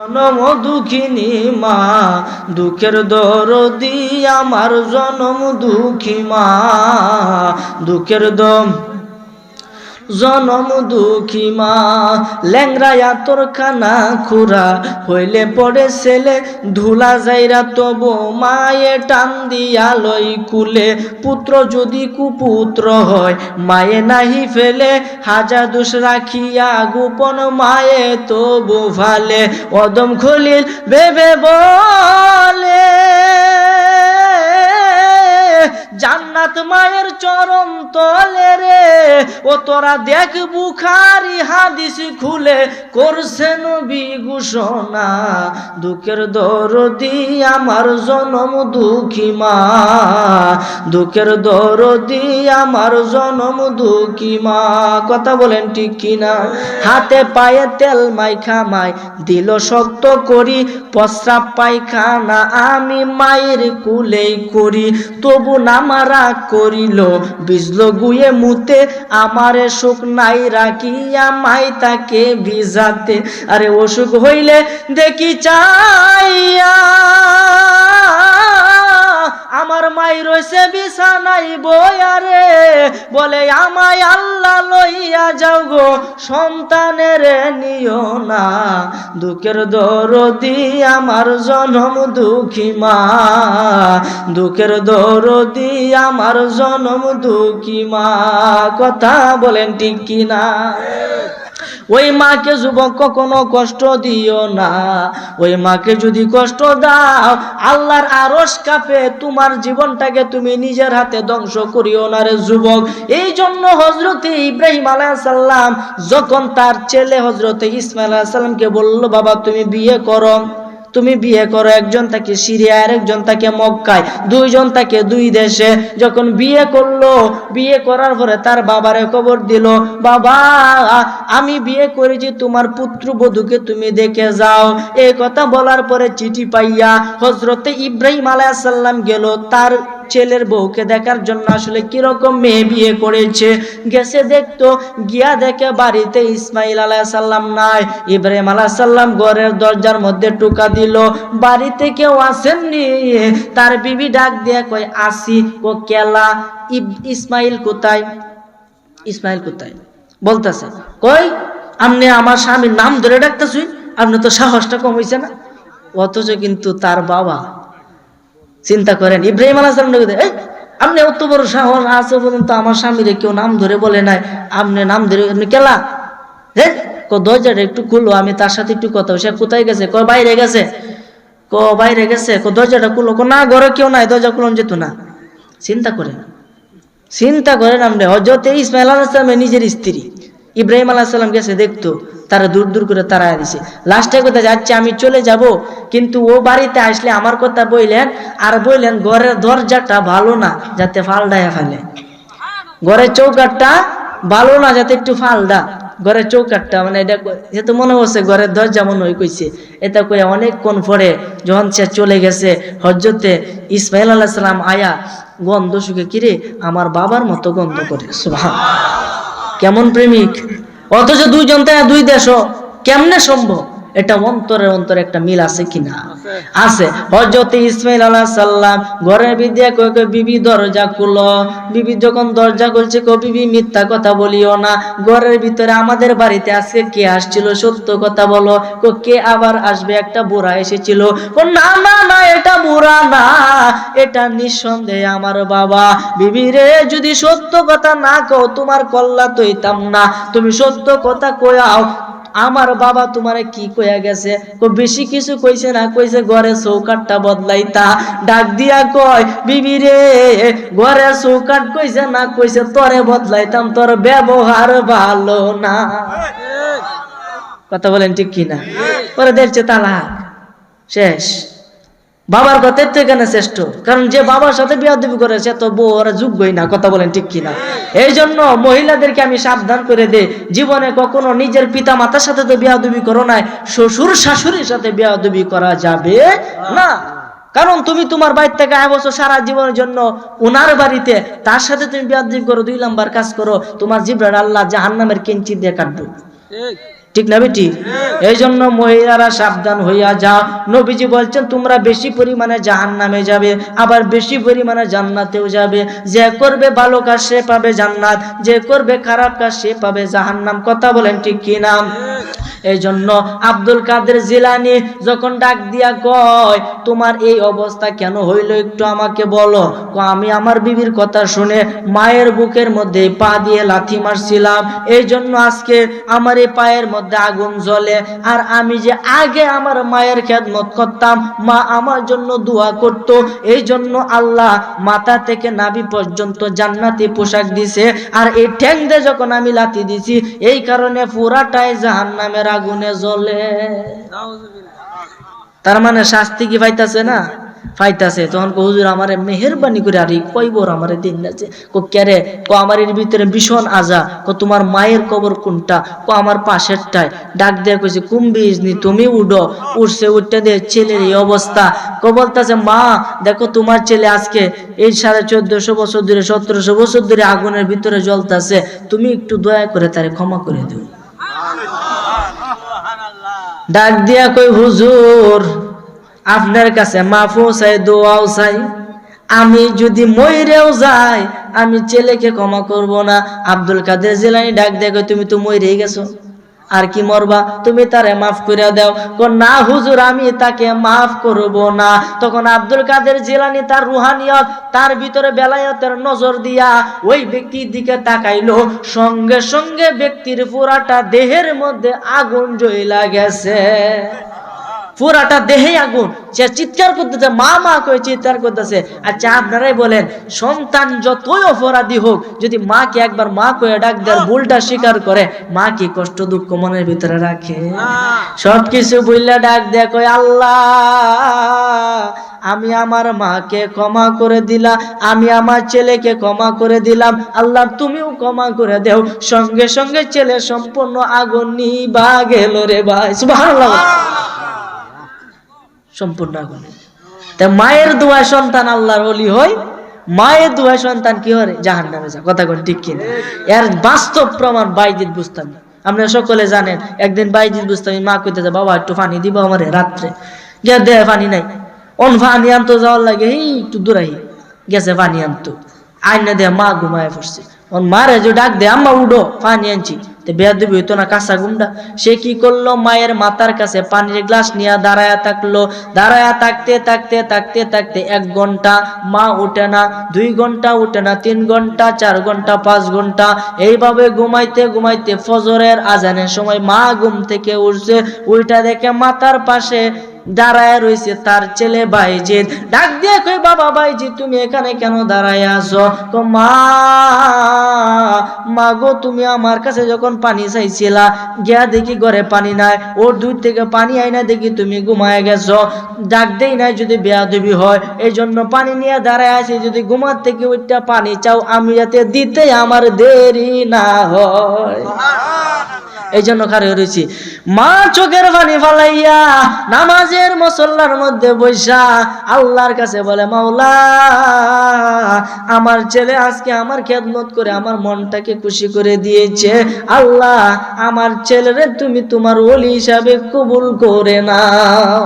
জনম দুঃখিনী মা দুঃখের দরদি আমার জনম দুঃখী মা দুঃখের দম জনম দুঃখী মা ল্যাংরায়া তোর খানা খুরা হইলে পড়ে ছেলে, ধুলা যাইরা তবু মায়ে টান দিয়া লই কুলে, পুত্র যদি কুপুত্র হয়, মায়ে নাহি ফেলে হাজার দোষ রাখিয়া গোপন মায়ে তবু ভালে, অদম খলিল বেবে বলে। জান্নাত মায়ের চরম তলে রে। ও তোরা দেখ বুখারি হাদিস খুলে করছে নবী ঘোষণা। দুঃখের দরদি আমার জনম দুঃখী মা। দুঃখের দরদি আমার জনম দুঃখী মা। কথা বলেন ঠিক কিনা? হাতে পায়ে তেল মাইখা মাই দিল শক্ত করি, প্রস্রাব পায়খানা আমি মায়ের কুলেই করি। তবু নামারা করিল বিজল গুয়ে মুতে। আমারে সুখ নাই রাখিয়া মাই তাকে ভিজাতে। আরে অসুখ হইলে দেখি চাইয়া। আমার মাই রয়েছে বিছানাই বয়ারে বলে, আমায় আল্লাহ লইয়া যাও গো, সন্তানের নিও না। দুঃখের দরদি আমার জনম দুঃখী মা। দুঃখের দরদি আমার জনম দুঃখী মা। কথা বলেন ঠিক কিনা? ওই মাকে যুবক কখনো কষ্ট দিও না। ওই মাকে যদি কষ্ট দাও, আল্লাহর আরস কাপে, তোমার জীবনটাকে তুমি নিজের হাতে ধ্বংস করিও না রে যুবক। এই জন্য হজরতে ইব্রাহিম আলাইসাল্লাম যখন তার ছেলে হজরতে ইসমাইল আলাইসাল্লামকে বলল, বাবা, তুমি বিয়ে করো। তুমি বিয়ে করো, একজন তাকে সিরিয়া আর একজন তাকে মক্কায়, দুইজন তাকে দুই দেশে। যখন বিয়ে করল, বিয়ে করার পরে তার বাবারে খবর দিল, বাবা, আমি বিয়ে করেছি, তোমার পুত্র বধূকে তুমি দেখে যাও। এই কথা বলার পরে চিঠি পাইয়া হজরতে ইব্রাহিম আলাইসাল্লাম গেল, তার ছেলের বউকে দেখার জন্য আসলে কীরকম মেয়ে বিয়ে করেছে? গেছে দেখতো, গিয়া দেখে বাড়িতে ইসমাইল আলাইসাল্লাম নাই। ইব্রাহিম আলাইসাল্লাম ঘরের দরজার মধ্যে টুকা দিল, বাড়িতে কেউ আসেননি? তার বিবি ডাক দিয়ে কয়, আসি, ও কেলা ইসমাইল কোথায়? ইসমাইল কোথায়? বলতেছে, কই, আপনি আমার স্বামীর নাম ধরে ডাকতেছুই আপনি তো সাহসটা কম না? অথচ কিন্তু তার বাবা চিন্তা করেন। ইব্রাহিম আপনি অত বড় সাহস আছে পর্যন্ত আমার স্বামীরে কেউ নাম ধরে বলে নাই। আপনি নাম ধরে, আপনি কেলা? হ্যাঁ ক দরজাটা একটু খুলো, আমি তার সাথে একটু কথা সে কোথায় গেছে? ক বাইরে গেছে? ক বাইরে গেছে? ক দরজাটা খুলো, ক না, ঘরে কেউ নাই, দরজা খুলন যেত না। চিন্তা করেন। চিন্তা করেন আপনি হজরত ইসমাইল আলাহিসামের নিজের স্ত্রী। ইব্রাহিম আলাহিসাল্লাম গেছে দেখতো, তারা দূর দূর করে তারা দিছে। লাস্টে কথা যাচ্ছে, আমি চলে যাব, কিন্তু ও বাড়িতে আসলে আমার কথা বললেন আর বললেন ঘরের দরজাটা ভালো না, যাতে ফালডায় ফেলে। ঘরের চৌকাটটা ভালো না, যাতে একটু ফালডা। ঘরের চৌকাটটা মানে এটা যেহেতু মনে হচ্ছে ঘরের দরজা মনে হয় কইছে। এটা কয়ে অনেকক্ষণ পরে যখন সে চলে গেছে হজরতে ইসমাইল আল্লাহ সাল্লাম আয়া, গন্ধ শুকে, কিরে, আমার বাবার মতো গন্ধ করে। সুবহান কেমন প্রেমিক? অথচ দুইজন তাই দুই দেশ কেমনে সম্ভব? এটা অন্তরের অন্তরে একটা মিল আছে কিনা? আছে। হজরত ইসমাইল আলাহ সাল্লাম ঘরের বিদ্যা কয়ে কয়ে বিবি দরজা খুলো। বিবি যখন দরজা খুলছে কো বিবি মিথ্যা কথা বলিও না। ঘরের ভিতরে আমাদের বাড়িতে আজকে কে আসছিল? সত্য কথা বলো। কো কে আবার আসবে? একটা বুড়া এসেছিল। ও না না না এটা বুড়া না। এটা নিঃসন্দেহে আমার বাবা। বিবি রে যদি সত্য কথা না কও তোমার কল্লা তৈতাম না। তুমি সত্য কথা কয়াও আমার বাবা তোমারে কি কইয়া গেছে? কো বেশি কিছু কইছে না কইছে ঘরে চৌকাটটা বদলাইতা। ডাক দিয়া কয় বিবি রে ঘরে চৌকাট কইছে না কইছে তরে বদলাইতাম তোর ব্যবহার ভালো না। কথা বলেন ঠিক কিনা? পরে দেখছে তালাক। শেষ। বাবার কথা তো এখানে শ্রেষ্ঠ। কারণ যে বাবার সাথে বিয়াদবি করে, সে তো বউ, ওরা যোগ্যই না, কথা বলেন ঠিক কিনা। এই জন্য মহিলাদেরকে আমি সাবধান করে দে জীবনে কখনো নিজের পিতা মাতার সাথে তো বিয়াদবি করো নাই, শ্বশুর শাশুড়ির সাথে বিয়াদবি করা যাবে না। কারণ তুমি তোমার বাড়ি থেকে বছর সারা জীবনের জন্য ওনার বাড়িতে, তার সাথে তুমি বিয়াদবি করো, দুই নাম্বার কাজ করো, তোমার জিব্রার আল্লাহ জাহান্নামের কিঞ্চিত দিয়ে কাটবে। ঠিক না বেটি? এই জন্য মহিলারা সাবধান হইয়া যাও নবীজি বলছেন, তোমরা বেশি পরিমাণে জাহান নামে যাবে, আবার বেশি পরিমাণে জান্নাতেও যাবে। যে করবে ভালো কাজ সে পাবে জান্নাত, যে করবে খারাপ কাজ সে পাবে জাহান্নাম। কথা বলেন ঠিক কি নাম এই জন্য আব্দুল কাদের জিলানি যখন ডাক দিয়া কয়, তোমার এই অবস্থা কেন হইল একটু আমাকে বলো। আমি আমার বিবির কথা শুনে মায়ের বুকের মধ্যে পা দিয়ে লাথি মারছিলাম। এই জন্য আজকে আমার এই পায়ের মধ্যে আগুন জ্বলে। আর আমি যে আগে আমার মায়ের খেদমত করতাম, মা আমার জন্য দোয়া করত। এই জন্য আল্লাহ মাথা থেকে নাভি পর্যন্ত জান্নাতি পোশাক দিছে। আর এই ঠ্যাং যখন আমি লাথি দিছি, এই কারণে পুরাটাই জাহান্নামের আগুনে জ্বলে। তার মানে শাস্তি কি পাইতাছে না? পাইতাছে তখন কো হুজুর, আমারে মেহেরবানি করে আর কইবর আমারে দিন আছে কো কেরে কো আমার এর ভিতরে ভীষণ আজা। কো তোমার মায়ের কবর কোনটা? কো আমার পাশেরটায়। ডাক দিয়ে কইছে কুম্বি ইজনি তুমি উডো। উঠছে উঠতে দে ছেলের এই অবস্থা। কো বলতাছে, মা, দেখো তোমার ছেলে আজকে এই সাড়ে চোদ্দশো বছর ধরে, সতেরোশো বছর ধরে আগুনের ভিতরে জ্বলতাছে। তুমি একটু দয়া করে তারে ক্ষমা করে দিও। ডাক দিয়া কই হুজুর আপনার কাছে মাফও চাই, দোয়াও চাই। আমি যদি ময়রেও যাই, আমি ছেলেকে ক্ষমা করব না। আব্দুল কাদের জেলানি ডাক কই তুমি তো ময়রেই গেছো। আর কি মরবা? তুমি তারে মাফ করে দাও। না হুজুর, আমি তাকে মাফ করব না। তখন আব্দুল কাদের জিলানি তার রুহানিয়ত, তার ভিতরে বেলায়তের নজর দিয়া ওই ব্যক্তির দিকে তাকাইলো। সঙ্গে সঙ্গে ব্যক্তির পুরাটা দেহের মধ্যে আগুন জ্বলা গেছে। পুরাটা দেহে আগুন। সে চিৎকার করতেছে মা মা করে চিৎকার করতেছে। আচ্ছা আপনারাই বলেন সন্তান যতই অপরাধী হোক যদি মাকে একবার মা কয়ে ডাক দেওয়ার ভুলটা স্বীকার করে মা কি কষ্ট দুঃখ মনের ভিতরে রাখে? সব কিছু বললে ডাক দেয় কয় আল্লাহ আমি আমার মাকে ক্ষমা করে দিলাম আমি আমার ছেলেকে ক্ষমা করে দিলাম। আল্লাহ তুমিও ক্ষমা করে দেও। সঙ্গে সঙ্গে ছেলে সম্পূর্ণ আগুন নিবা গেল রে ভাই সুবহানাল্লাহ। সম্পূর্ণ আগুনে। তা মায়ের দোয়া সন্তান আল্লাহর অলি হয় মায়ের দোয়া সন্তান কি হয় জাহান নামে যা কথা কোন ঠিক কিনা? এর বাস্তব প্রমাণ বাইজিৎ বুঝতাম আপনারা সকলে জানেন, একদিন বাইজিৎ বুঝতাম মা কইতে বাবা, একটু পানি দিব আমারে রাত্রে। গিয়া দে পানি নাই। অন পানি আনতো যাওয়ার লাগে এই একটু দূরাই গেছে পানি আনতো। আইনা দে মা ঘুমায় পড়ছে। ওর মারে যে ডাক দে, আম্মা উডো পানি আনছি। তো বেয়া দিবি, হইতো না কাঁচা গুন্ডা সে কি করল? মায়ের মাথার কাছে পানির গ্লাস নিয়ে দাঁড়ায়া থাকল। দাঁড়ায়া থাকতে থাকতে থাকতে থাকতে এক ঘণ্টা, মা উঠে না, দুই ঘণ্টা উঠে না, তিন ঘণ্টা, চার ঘণ্টা, পাঁচ ঘণ্টা। এইভাবে ঘুমাইতে ঘুমাইতে ফজরের আজানের সময় মা ঘুম থেকে উঠছে। উল্টা দেখে মাথার পাশে দাঁড়ায় রয়েছে তার ছেলে বাইজিৎ ডাক দিয়ে কই বাবা বাইজিৎ তুমি এখানে কেন দাঁড়ায় আছো? তো মা মা গো, তুমি আমার কাছে যখন পানি চাইছিলা, গিয়া দেখি ঘরে পানি নাই। ওর দূর থেকে পানি আইনা দেখি তুমি ঘুমায় গেছো। ডাক দেই নাই যদি বেয়া দেবী হয়। এই জন্য পানি নিয়ে দাঁড়ায় আছি। যদি ঘুমার থেকে ওইটা পানি চাও, আমি যাতে দিতে আমার দেরি না হয়। এই জন্য কারে রয়েছি। মা চোখের পানি ফালাইয়া নামাজের মসল্লার মধ্যে বৈশা আল্লাহর কাছে বলে, মাওলা, আমার ছেলে আজকে আমার খেদমত করে আমার মনটাকে খুশি করে দিয়েছে। আল্লাহ, আমার ছেলেরে তুমি তোমার ওলি হিসাবে কবুল করে নাও।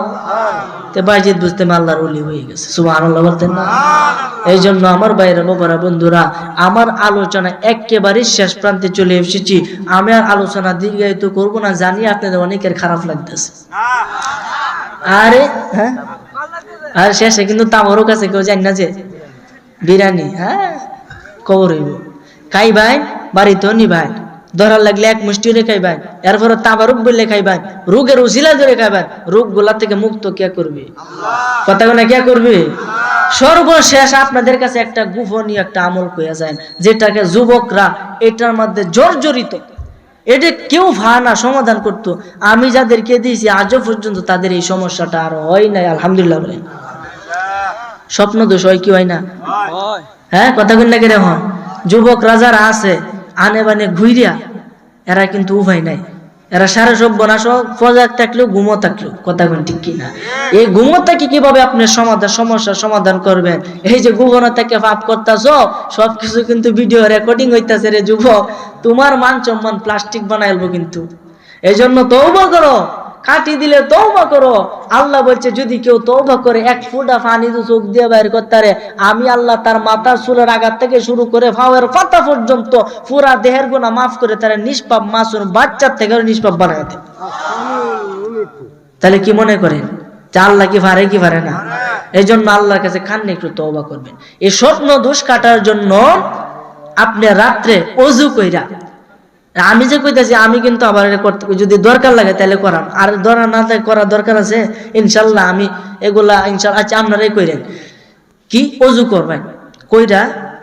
তে বাইজিৎ বুঝতে আল্লাহর ওলি হয়ে গেছে সুবহানাল্লাহ বলতেন না? এই জন্য আমার বাইরে বাবারা বন্ধুরা আমার আলোচনা একেবারে শেষ প্রান্তে চলে এসেছি। আমি আর আলোচনা দীর্ঘায়িত করব না জানি আপনাদের অনেকের খারাপ লাগতেছে। আরে হ্যাঁ? আর শেষে কিন্তু তামারও কাছে কেউ জানি না যে বিরিয়ানি হ্যাঁ? কবর হইব। খাই ভাই? বাড়িতেও নি ভাই? ধরার লাগলে এক মুষ্টি রে খাইবেন এরপরে তাবারুক বললে খাইবেন রোগের উজিলা ধরে খাইবেন রোগগুলা থেকে মুক্ত কে করবে? কথা না কে করবে? সর্বশেষ আপনাদের কাছে একটা গোপনীয় একটা আমল কইয়া যায় যেটাকে যুবকরা এটার মধ্যে জর্জরিত। এটা কেউ ভানা সমাধান করতো। আমি যাদেরকে দিয়েছি আজও পর্যন্ত তাদের এই সমস্যাটা আর হয় নাই আলহামদুলিল্লাহ বলেন। স্বপ্ন দোষ হয় কি হয় না? হ্যাঁ। কথা কই না কেন? হয় যুবক রাজারা আছে আনে বানে ঘুইরিয়া, এরা কিন্তু উভয় নাই। এরা সারা সব বনাস ফজাক থাকলেও ঘুমো থাকলেও কথা কোন ঠিক কিনা? এই ঘুমো থাকি কীভাবে আপনি সমাধান, সমস্যার সমাধান করবেন? এই যে ঘুমনো থেকে পাপ করতেছ, সবকিছু কিন্তু ভিডিও রেকর্ডিং হইতাছে রে যুবক। তোমার মান সম্মান প্লাস্টিক বানাইলবো কিন্তু। এই জন্য তৌবা করো। কাটি দিলে তৌবা করো। আল্লাহ বলছে, যদি কেউ তৌবা করে, এক ফুটা পানি তো চোখ দিয়ে বাইর করতে আমি আল্লাহ তার মাথার চুলের আঘাত থেকে শুরু করে ফাওয়ার পাতা পর্যন্ত পুরা দেহের গুণা মাফ করে তারা নিষ্পাপ মাসুর বাচ্চার থেকে নিষ্পাপ দেয়। তাহলে কি মনে করেন? যে আল্লাহ কি পারে কি পারে না? এই জন্য আল্লাহর কাছে খান্নি একটু তৌবা করবেন। এই স্বপ্ন দোষ কাটার জন্য আপনি রাত্রে অজু কইরা আমি যে কইতাছি, আমি কিন্তু আবার করতে যদি দরকার লাগে তাহলে করাম। আর দরকার না করার দরকার আছে, ইনশাল্লাহ আমি এগুলা ইনশাল্লাহ আচ্ছা আপনারাই কইরেন। কি? অজু করবেন। কইরা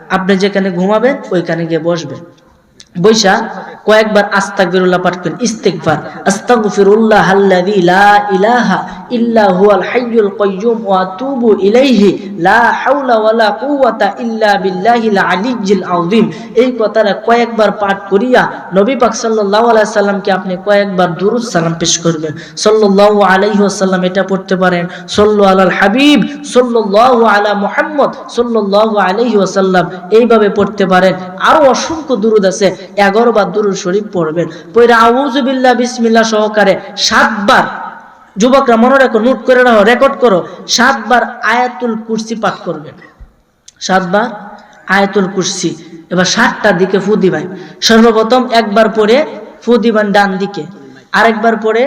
আপনি যেখানে ঘুমাবেন, ওইখানে গিয়ে বসবেন। বৈশা কয়েকবার আস্তাগফিরুল্লাহ পাঠ করেন, ইস্তিগফার। আস্তাগফিরুল্লাহ আল্লাযী লা ইলাহা ইল্লা হুয়াল হাইয়ুল কাইয়্যুম ওয়া ইলাইহি। লা হাওলা ওয়ালা কুওয়াতা ইল্লা বিল্লাহিল আলিয়্যিল আযীম। এই কথাটা কয়েকবার পাঠ করিয়া নবী পাক সাল্লাল্লাহু আলাইহি সাল্লামকে আপনি কয়েকবার দুরূদ সালাম পেশ করবেন। সাল্লাল্লাহু আলাইহি ওয়াসাল্লাম এটা পড়তে পারেন, সাল্লু আলাল হাবিব, সাল্লাল্লাহু আলা মুহাম্মদ, সাল্লাল্লাহু আলাইহি ওয়াসাল্লাম। এইভাবে পড়তে পারেন। আরও অসংখ্য দুরূদ আছে 11 বার দুরূদ শরীফ পড়বেন। পড়ে আউযু বিল্লাহ বিসমিল্লাহ সহকারে সাতবার, যুবকরা মনে রাখো, নোট করে রাখো, রেকর্ড করো, সাতবার আয়াতুল কুরসি পাঠ করবেন। সাতবার আয়াতুল কুরসি। এবার সাতটা দিকে ফু দিবেন। সর্বপ্রথম একবার পরে ফু দিবেন ডান দিকে, আরেকবার পরে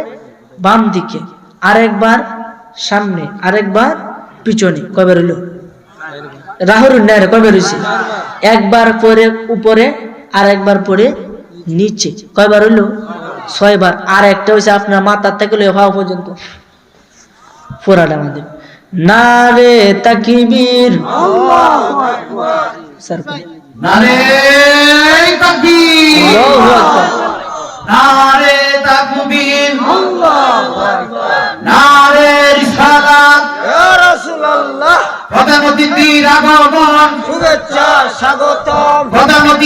বাম দিকে, আরেকবার সামনে, আরেকবার পিছনে। কবে রইল? রাহুর ন্যায় কবে রয়েছে একবার পরে উপরে আর একবার পরে নিচে কয়বার হইল? ছয়বার। আর একটা হয়েছে আপনার মাথার থেকে লয়ে হওয়া পর্যন্ত। ফোরাটা আমাদের। না রে তাকিবীর। স্যার নারে তাকবীর। আল্লাহু আকবার। নারে তাকবীর। নারে রিসালাত। প্রধানমন্ত্রীর আগমন। শুভেচ্ছা স্বাগতম। প্রধানমন্ত্রী